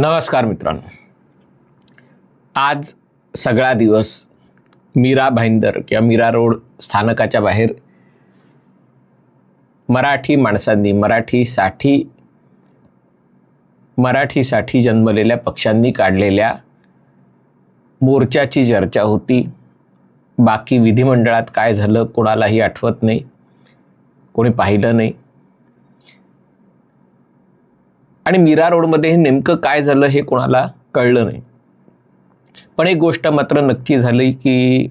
नमस्कार मित्रांनो. आज सगळा दिवस मीरा भाईंदर किंवा मीरा रोड स्थानकाच्या बाहेर मराठी माणसांनी मराठीसाठी मराठीसाठी जन्मलेल्या पक्षांनी काढलेल्या मोर्चाची चर्चा होती. बाकी विधिमंडळात काय झालं कोणालाही आठवत नाही कोणी पाहिलं नाही. आणि मीरा रोडमध्ये हे नेमकं काय झालं हे कोणाला कळलं नाही. पण एक गोष्ट मात्र नक्की झाली की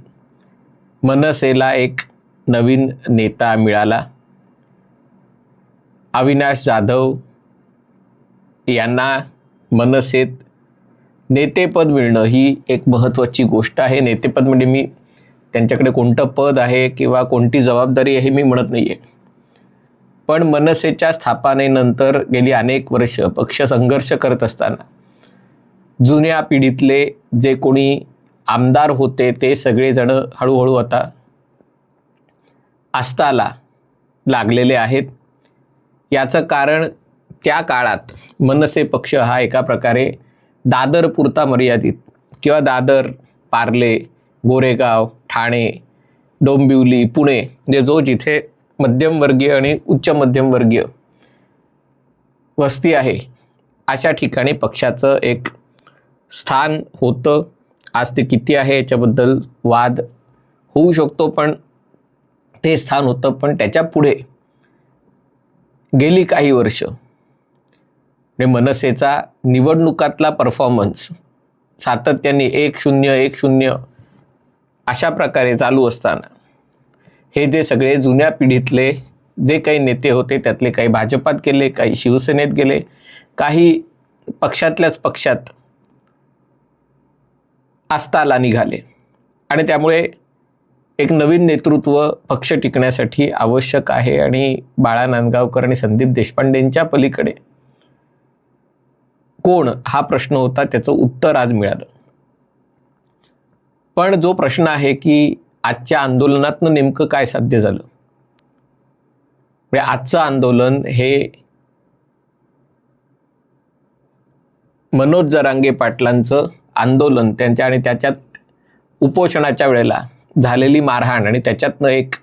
मनसेला एक नवीन नेता मिळाला. अविनाश जाधव यांना मनसेत नेतेपद मिळणं ही एक महत्त्वाची गोष्ट आहे. नेतेपद म्हणजे मी त्यांच्याकडे कोणतं पद आहे किंवा कोणती जबाबदारी आहे हे मी म्हणत नाही आहे पण मनसेच्या स्थापनेनंतर गेली अनेक वर्ष पक्ष संघर्ष करत असताना. जुन्या पिढीतले जे कोणी आमदार होते ते सगळेजण हळूहळू आता आस्ताला लागलेले आहेत. याचं कारण त्या काळात मनसे पक्ष हा एका प्रकारे दादरपुरता मर्यादित किंवा दादर पार्ले गोरेगाव ठाणे डोंबिवली पुणे जे जो जिथे मध्यमवर्गीय आणि उच्च मध्यमवर्गीय वस्ती आहे. अशा ठिकाणी पक्षाचं एक स्थान होतं. आज ते किती आहे याच्याबद्दल वाद होऊ शकतो पण ते स्थान होतं. पण त्याच्या पुढे गेली काही वर्ष म्हणजे मनसेचा निवडणुकातला परफॉर्मन्स सातत्याने एक शून्य एक शून्य अशा प्रकारे चालू असताना हे जे सगळे जुन्या पिढीतले जे काही नेते होते त्यातले काही भाजपात गेले काही शिवसेनेत गेले काही पक्षातल्याच पक्षात आस्ताला निघाले. आणि त्यामुळे एक नवीन नेतृत्व पक्ष टिकण्यासाठी आवश्यक आहे आणि बाळा नांदगावकर आणि संदीप देशपांडेंच्या पलीकडे कोण हा प्रश्न होता त्याचं उत्तर आज मिळालं. पण जो प्रश्न आहे की आजच्या आंदोलनातनं नेमकं काय साध्य झालं? म्हणजे आजचं आंदोलन हे मनोज जरांगे पाटलांचं आंदोलन त्यांच्या आणि त्याच्यात उपोषणाच्या वेळेला झालेली मारहाण आणि त्याच्यातनं एक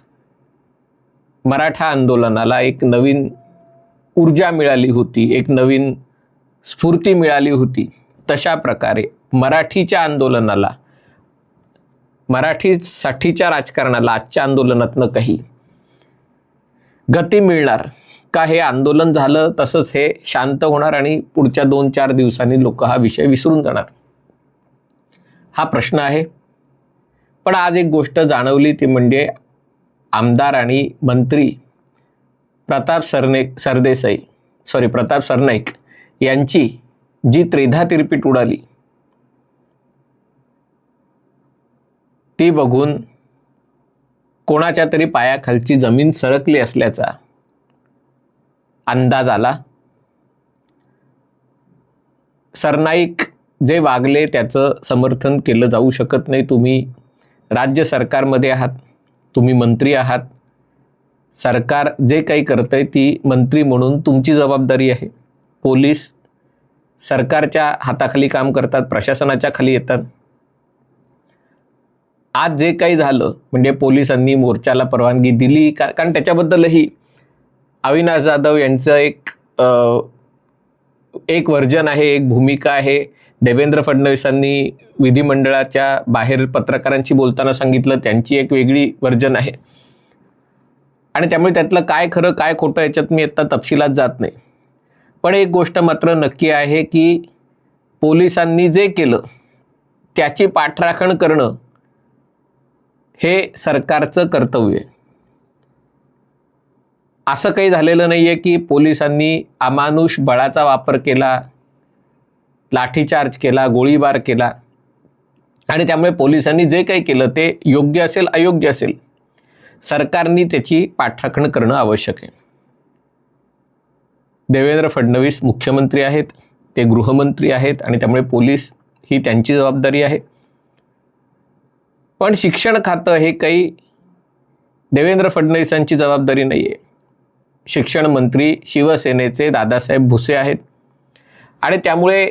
मराठा आंदोलनाला एक नवीन ऊर्जा मिळाली होती एक नवीन स्फूर्ती मिळाली होती. तशा प्रकारे मराठीच्या आंदोलनाला मराठीसाठीच्या राजकारणाला आजच्या आंदोलनातनं काही गती मिळणार का हे आंदोलन झालं तसंच हे शांत होणार आणि पुढच्या दोन चार दिवसांनी लोक हा विषय विसरून जाणार? हा प्रश्न आहे. पण आज एक गोष्ट जाणवली ती म्हणजे आमदार आणि मंत्री प्रताप सरने सरदेसाई सॉरी प्रताप सरनाईक यांची जी त्रेधा तिरपीट उडाली ती बघून कोणाच्या तरी पायाखालची जमीन सरकली असल्याचा अंदाज आला. सरनाईक जे वागले त्याचं समर्थन केलं जाऊ शकत नाही. तुम्ही राज्य सरकारमध्ये आहात तुम्ही मंत्री आहात. सरकार जे काही करतं आहे ती मंत्री म्हणून तुमची जबाबदारी आहे. पोलीस सरकारच्या हाताखाली काम करतात प्रशासनाच्या खाली येतात. आज जे काही झालं म्हणजे पोलिसांनी मोर्चाला परवानगी दिली का कारण त्याच्याबद्दलही अविनाश जाधव यांचं एक आ, एक वर्जन आहे एक भूमिका आहे. देवेंद्र फडणवीसांनी विधिमंडळाच्या बाहेर पत्रकारांशी बोलताना सांगितलं त्यांची एक वेगळी वर्जन आहे. आणि त्यामुळे त्यातलं काय खरं काय खोटं याच्यात मी आत्ता तपशिलात जात नाही. पण एक गोष्ट मात्र नक्की आहे की पोलिसांनी जे केलं त्याची पाठराखण करणं हे सरकारचं कर्तव्य आहे. असं काही झालेलं नाही आहे की पोलिसांनी अमानुष बळाचा वापर केला लाठीचार्ज केला गोळीबार केला. आणि त्यामुळे पोलिसांनी जे काही केलं ते योग्य असेल अयोग्य असेल. सरकारनी त्याची पाठराखण करणं आवश्यक आहे. देवेंद्र फडणवीस मुख्यमंत्री आहेत ते गृहमंत्री आहेत आणि त्यामुळे पोलीस ही त्यांची जबाबदारी आहे. पण शिक्षण खातं हे काही देवेंद्र फडणवीसांची जबाबदारी नाही आहे शिक्षण मंत्री शिवसेनेचे दादासाहेब भुसे आहेत. आणि त्यामुळे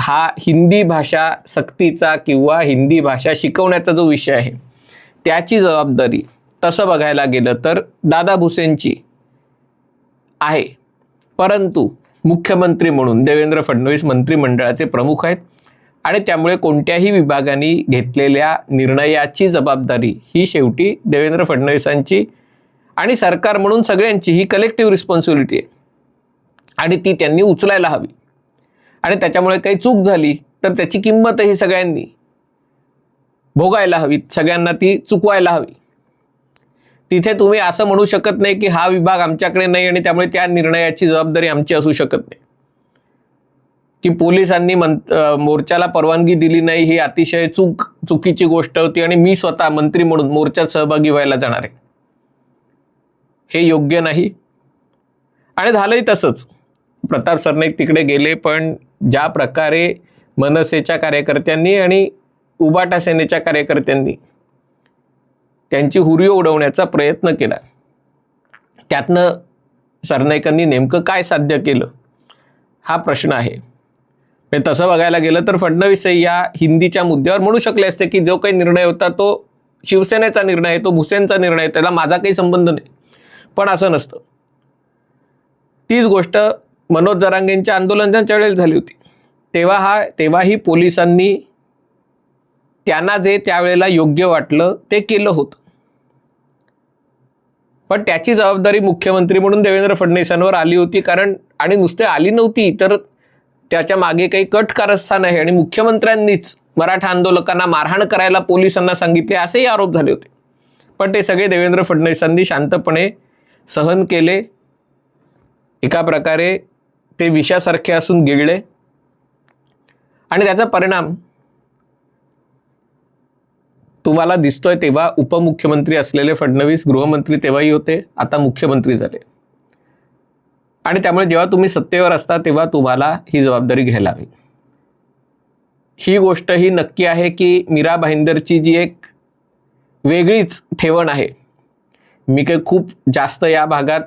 हा हिंदी भाषा सक्तीचा किंवा हिंदी भाषा शिकवण्याचा जो विषय आहे त्याची जबाबदारी तसं बघायला गेलं तर दादा भुसेंची आहे. परंतु मुख्यमंत्री म्हणून देवेंद्र फडणवीस मंत्रिमंडळाचे प्रमुख आहेत. आणि त्यामुळे कोणत्याही विभागाने घेतलेल्या निर्णयाची जबाबदारी ही शेवटी देवेंद्र फडणवीसांची आणि सरकार म्हणून सगळ्यांची ही कलेक्टिव्ह रिस्पॉन्सिबिलिटी आहे. आणि ती त्यांनी उचलायला हवी. आणि त्याच्यामुळे काही चूक झाली तर त्याची किंमतही सगळ्यांनी भोगायला हवी सगळ्यांना ती चुकवायला हवी. तिथे तुम्ही असं म्हणू शकत नाही की हा विभाग आमच्याकडे नाही आणि त्यामुळे त्या निर्णयाची जबाबदारी आमची असू शकत नाही. की पोलिसांनी मं मोर्चाला परवानगी दिली नाही ही अतिशय चूक चुकीची गोष्ट होती आणि मी स्वतः मंत्री म्हणून मोर्चात सहभागी व्हायला जाणार आहे. हे योग्य नाही. आणि झालंही तसंच. प्रताप सरनाईक तिकडे गेले पण ज्या प्रकारे मनसेच्या कार्यकर्त्यांनी आणि उबाटा सेनेच्या कार्यकर्त्यांनी त्यांची हुरी उडवण्याचा प्रयत्न केला त्यातनं सरनाईकांनी नेमकं काय साध्य केलं हा प्रश्न आहे. तसं बघायला गेलं तर फडणवीसही या हिंदीच्या मुद्द्यावर म्हणू शकले असते की जो काही निर्णय होता तो शिवसेनेचा निर्णय आहे तो भुसेनचा निर्णय आहे त्याला माझा काही संबंध नाही. पण असं नसतं. तीच गोष्ट मनोज जरांगेंच्या आंदोलनाच्या वेळेस झाली होती. तेव्हा हा तेव्हाही पोलिसांनी त्यांना जे त्यावेळेला योग्य वाटलं ते केलं होतं. पण त्याची जबाबदारी मुख्यमंत्री म्हणून देवेंद्र फडणवीसांवर आली होती कारण आणि नुसते आली नव्हती तर त्याच्यामागे काही कट कारस्थान आहे आणि मुख्यमंत्र्यांनीच मराठा आंदोलकांना मारहाण करायला पोलिसांना सांगितले असेही आरोप झाले होते. पण ते सगळे देवेंद्र फडणवीसांनी शांतपणे सहन केले. एका प्रकारे ते विषासारखे असून गिळले. आणि त्याचा परिणाम तुम्हाला दिसतोय तेव्हा उपमुख्यमंत्री असलेले फडणवीस गृहमंत्री तेव्हाही होते आता मुख्यमंत्री झाले. आणि त्यामुळे जेव्हा तुम्ही सत्तेवर असता तेव्हा तुम्हाला ही जबाबदारी घ्यायला हवी. ही गोष्ट ही नक्की आहे की मीरा भाईंदरची जी एक वेगळीच ठेवण आहे. मी काही खूप जास्त या भागात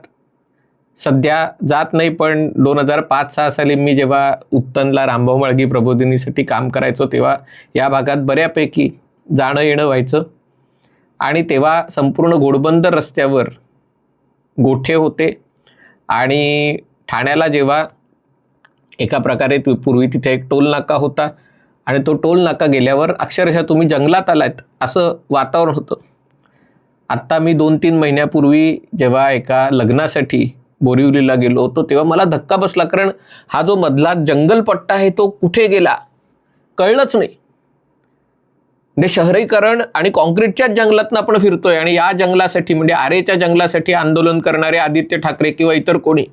सध्या जात नाही पण दोन हजार पाच सहा साली मी जेव्हा उत्तनला रामभाऊ माळगी प्रबोधिनीसाठी काम करायचो तेव्हा या भागात बऱ्यापैकी जाणं येणं व्हायचं. आणि तेव्हा संपूर्ण घोडबंदर रस्त्यावर गोठे होते. आणि ठाण्याला जेव्हा एका प्रकारे तु- पूर्वी तिथे एक टोल नाका होता आणि तो टोल नाका गेल्यावर अक्षरशः तुम्ही जंगलात आलात असं वातावरण होतं. आत्ता मी दोन तीन महिन्यापूर्वी जेव्हा एका लग्नासाठी बोरिवलीला गेलो होतो तेव्हा मला धक्का बसला कारण हा जो मधला जंगलपट्टा आहे तो कुठे गेला? कळलंच नाही. म्हणजे शहरीकरण आणि कॉन्क्रीटच्याच जंगलातनं आपण फिरतोय आणि या जंगलासाठी म्हणजे आरेच्या जंगलासाठी आंदोलन करणारे आदित्य ठाकरे किंवा इतर कोणी?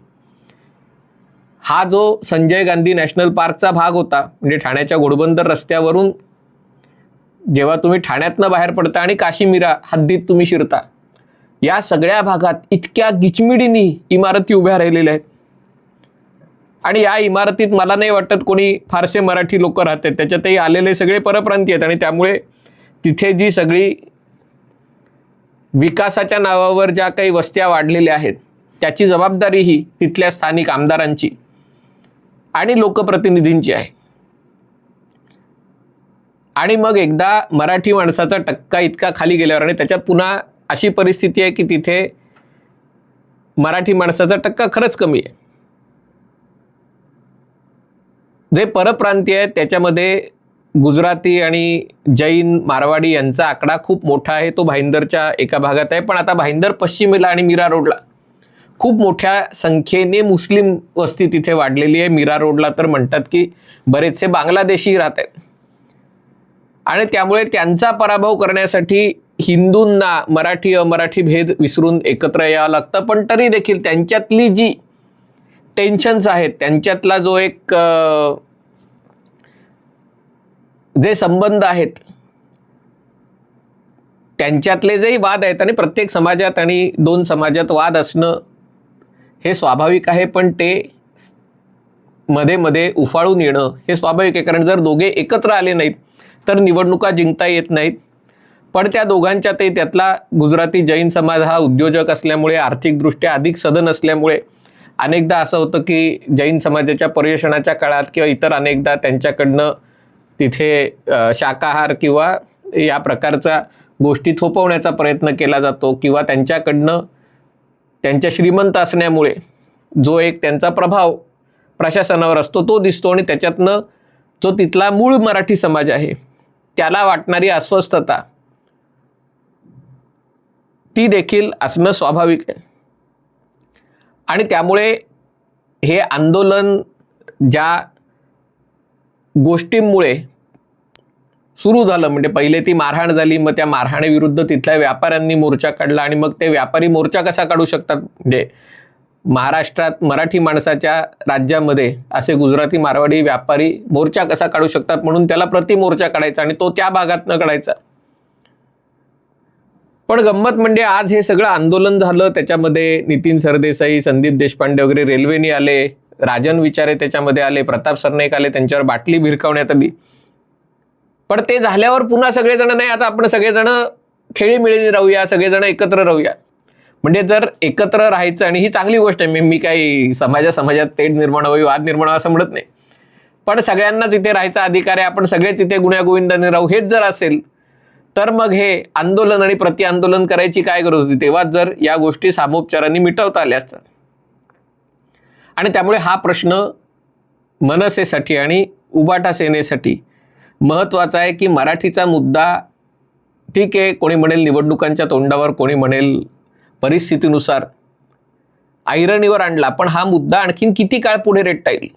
हा जो संजय गांधी नॅशनल पार्कचा भाग होता म्हणजे ठाण्याच्या घोडबंदर रस्त्यावरून जेव्हा तुम्ही ठाण्यातनं बाहेर पडता आणि काशीमीरा हद्दीत तुम्ही शिरता या सगळ्या भागात इतक्या गिचमिडीनी इमारती उभ्या राहिलेल्या आहेत. आणि या इमारतीत मला नाही वाटत कोणी फारसे मराठी लोक राहतात त्याच्यातही आलेले सगळे परप्रांतीय आहेत आणि त्यामुळे तिथे जी सगळी विकासाच्या नावावर ज्या काही वस्त्या वाढलेल्या आहेत त्याची जबाबदारी ही तिथल्या स्थानिक आमदारांची आणि लोकप्रतिनिधींची आहे. आणि मग एकदा मराठी माणसाचा टक्का इतका खाली गेल्यावर आणि त्याच्यात पुन्हा अशी परिस्थिती आहे की तिथे मराठी माणसाचा टक्का खरंच कमी आहे. जे परप्रांतीय आहेत त्याच्यामध्ये गुजराती आणि जैन मारवाडी यांचा आकडा खूप मोठा आहे. तो भाईंदरच्या एका भागात आहे. पण आता भाईंदर पश्चिमेला आणि मीरा रोडला. खूप मोठ्या संख्येने मुस्लिम वस्ती तिथे वाढलेली आहे. मीरा रोडला तर म्हणतात की बरेचसे बांगलादेशी राहत आहेत. आणि त्यामुळे त्यांचा पराभव करण्यासाठी हिंदूंना मराठी अमराठी भेद विसरून एकत्र यावं लागतं. पण तरी देखील त्यांच्यातली जी टेन्शन्स आहेत त्यांच्यातला जो एक जे संबंध आहेत त्यांच्यातले जे वाद आहेत आणि प्रत्येक समाजात आणि दोन समाजात वाद असणं हे स्वाभाविक आहे पण ते मध्ये मध्ये उफाळून येणं हे स्वाभाविक आहे. कारण जर दोघे एकत्र आले नाहीत तर निवडणुका जिंकता येत नाहीत. पण त्या दोघांच्या ते त्यातला गुजराती जैन समाज हा उद्योजक असल्यामुळे आर्थिकदृष्ट्या अधिक सदन असल्यामुळे अनेकदा असं होतं की जैन समाजाच्या पर्यशनाच्या काळात किंवा इतर अनेकदा त्यांच्याकडनं तिथे शाकाहार किंवा या प्रकारचा गोष्टी थोपवण्याचा प्रयत्न केला जातो किंवा त्यांच्याकडनं त्यांच्या श्रीमंत असण्यामुळे जो एक त्यांचा प्रभाव प्रशासनावर असतो तो दिसतो आणि त्याच्यातनं जो तिथला मूळ मराठी समाज आहे त्याला वाटणारी अस्वस्थता ती देखील असणं स्वाभाविक आहे. आणि त्यामुळे हे आंदोलन ज्या गोष्टींमुळे सुरू झालं. म्हणजे पहिले ती मारहाण झाली मग त्या मारहाणीविरुद्ध तिथल्या व्यापाऱ्यांनी मोर्चा काढला आणि मग ते व्यापारी मोर्चा कसा काढू शकतात? म्हणजे महाराष्ट्रात मराठी माणसाच्या राज्यामध्ये असे गुजराती मारवाडी व्यापारी मोर्चा कसा काढू शकतात म्हणून त्याला प्रति मोर्चा काढायचा आणि तो त्या भागात न काढायचा. पण गंमत म्हणजे आज हे सगळं आंदोलन झालं. त्याच्यामध्ये नितीन सरदेसाई संदीप देशपांडे वगैरे रेल्वेने आले. राजन विचारे त्याच्यामध्ये आले प्रताप सरनाईक आले त्यांच्यावर बाटली भिरकावण्यात आली. पण ते झाल्यावर पुन्हा सगळेजण नाही आता आपण सगळेजण खेळीमिळीने राहूया सगळेजण एकत्र राहूया. म्हणजे जर एकत्र राहायचं आणि ही चांगली गोष्ट आहे मी मी काही समाजा समाजात तेढ निर्माण व्हावी वाद निर्माण व्हावा असं म्हणत नाही. पण सगळ्यांना तिथे राहायचा अधिकार आहे आपण सगळे तिथे गुण्यागोविंदाने राहू हेच जर असेल तर मग हे आंदोलन आणि प्रति आंदोलन करायची काय गरज होती? तेव्हाच जर या गोष्टी सामोपचाराने मिटवता आल्या असतात. आणि त्यामुळे हा प्रश्न मनसेसाठी आणि उबाटा सेनेसाठी महत्त्वाचा आहे की मराठीचा मुद्दा ठीक आहे कोणी म्हणेल निवडणुकांच्या तोंडावर कोणी म्हणेल परिस्थितीनुसार ऐरणीवर आणला पण हा मुद्दा आणखीन किती काळ पुढे रेटता येईल?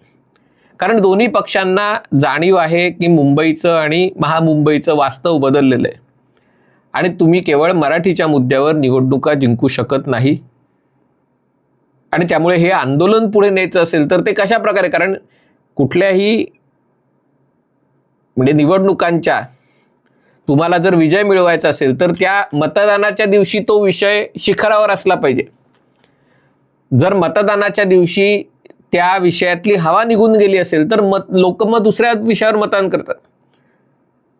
कारण दोन्ही पक्षांना जाणीव आहे की मुंबईचं आणि महामुंबईचं वास्तव बदललेलं आहे. आणि तुम्ही केवळ मराठीच्या मुद्द्यावर निवडणुका जिंकू शकत नाही. आणि त्यामुळे हे आंदोलन पुढे न्यायचं असेल तर ते कशा प्रकारे? कारण कुठल्याही म्हणजे निवडणुकांच्या तुम्हाला जर विजय मिळवायचा असेल तर त्या मतदानाच्या दिवशी तो विषय शिखरावर असला पाहिजे. जर मतदानाच्या दिवशी त्या विषयातली हवा निघून गेली असेल तर मत लोक मग दुसऱ्या विषयावर मतदान करतात.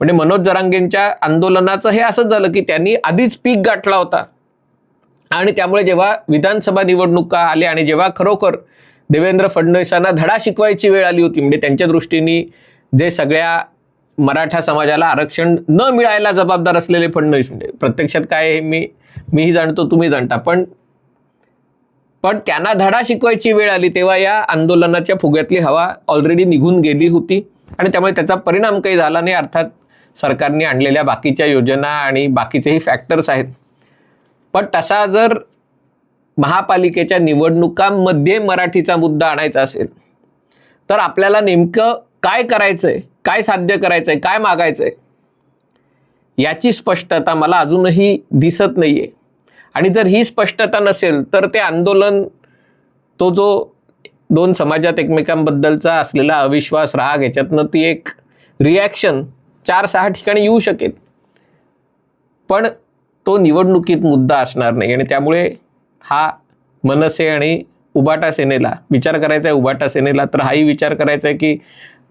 म्हणजे मनोज जरांगेंच्या आंदोलनाचं हे असंच झालं की त्यांनी आधीच पीक गाठला होता. आणि त्यामुळे जेव्हा विधानसभा निवडणुका आल्या आणि जेव्हा खरोखर देवेंद्र फडणवीसांना धडा शिकवायची वेळ आली होती म्हणजे त्यांच्या दृष्टीने जे सगळ्या मराठा समाजाला आरक्षण न मिळायला जबाबदार असलेले फडणवीस म्हणजे प्रत्यक्षात काय आहे हे मी मीही जाणतो तुम्ही जाणता. पण पण त्यांना धडा शिकवायची वेळ आली तेव्हा या आंदोलनाच्या फुग्यातली हवा ऑलरेडी निघून गेली होती. आणि त्यामुळे त्याचा परिणाम काही झाला नाही अर्थात सरकारने आणलेल्या बाकीच्या योजना आणि बाकीचेही फॅक्टर्स आहेत. पण तसा जर महापालिकेच्या निवडणुकांमध्ये मराठीचा मुद्दा आणायचा असेल तर आपल्याला नेमकं काय करायचंय काय साध्य करायचंय काय मागायचंय याची स्पष्टता मला अजूनही दिसत नाहीये. आणि जर ही स्पष्टता नसेल तर ते आंदोलन तो जो दोन समाजात एकमेकांबद्दलचा असलेला अविश्वास राग याच्यातनं ती एक रिॲक्शन चार सहा ठिकाणी येऊ शकेल. पण तो निवडणुकीत मुद्दा असणार नाही. आणि त्यामुळे हा मनसे आणि उबाटा सेनेला विचार करायचा आहे उबाटा सेनेला तर हाही विचार करायचा आहे की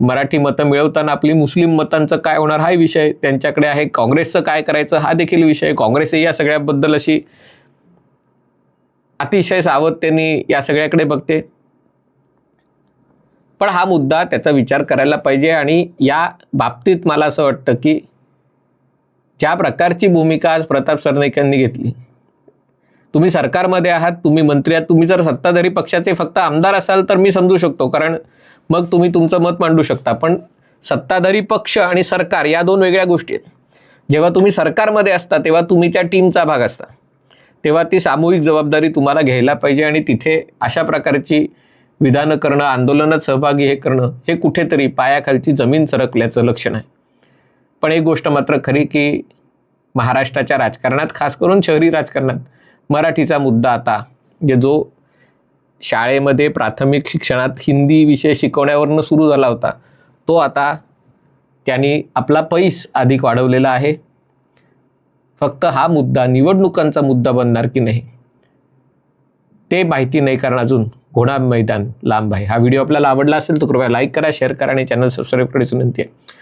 मराठी मतं मिळवताना आपली मुस्लिम मतांचं काय होणार हाही विषय त्यांच्याकडे आहे. काँग्रेसचं काय करायचं हा देखील विषय काँग्रेसही या सगळ्याबद्दल अशी अतिशय सावधतेने या सगळ्याकडे बघते. पण हा मुद्दा त्याचा विचार करायला पाहिजे आणि या बाबतीत मला असं वाटतं की ज्या प्रकारची भूमिका आज प्रताप सरनाईक यांनी घेतली तुम्ही सरकारमध्ये आहात तुम्ही मंत्री आहात तुम्ही जर सत्ताधारी पक्षाचे फक्त आमदार असाल तर मी समजू शकतो कारण मग तुम्ही तुमचं मत मांडू शकता. पण सत्ताधारी पक्ष आणि सरकार या दोन वेगळ्या गोष्टी आहेत. जेव्हा तुम्ही सरकारमध्ये असता तेव्हा तुम्ही त्या टीमचा भाग असता. तेव्हा ती सामूहिक जबाबदारी तुम्हाला घ्यायला पाहिजे आणि तिथे अशा प्रकारची विधानं करणं आंदोलनात सहभागी हे करणं हे कुठेतरी पायाखालची जमीन सरकल्याचं लक्षण आहे. पण एक गोष्ट मात्र खरी की महाराष्ट्राच्या राजकारणात खास करून शहरी राजकारणात मराठीचा मुद्दा आता म्हणजे जो शाळेमध्ये प्राथमिक शिक्षणात हिंदी विषय शिकवण्यावरनं सुरू झाला होता तो आता त्यांनी आपला पैस अधिक वाढवलेला आहे. फक्त हा मुद्दा निवडणुकांचा मुद्दा बनणार की नाही ते माहिती नाही कारण अजून घोडा मैदान लांब आहे. हा व्हिडिओ आपल्याला आवडला असेल तर कृपया लाईक करा शेअर करा आणि चॅनल सबस्क्राईब करायची विनंती आहे.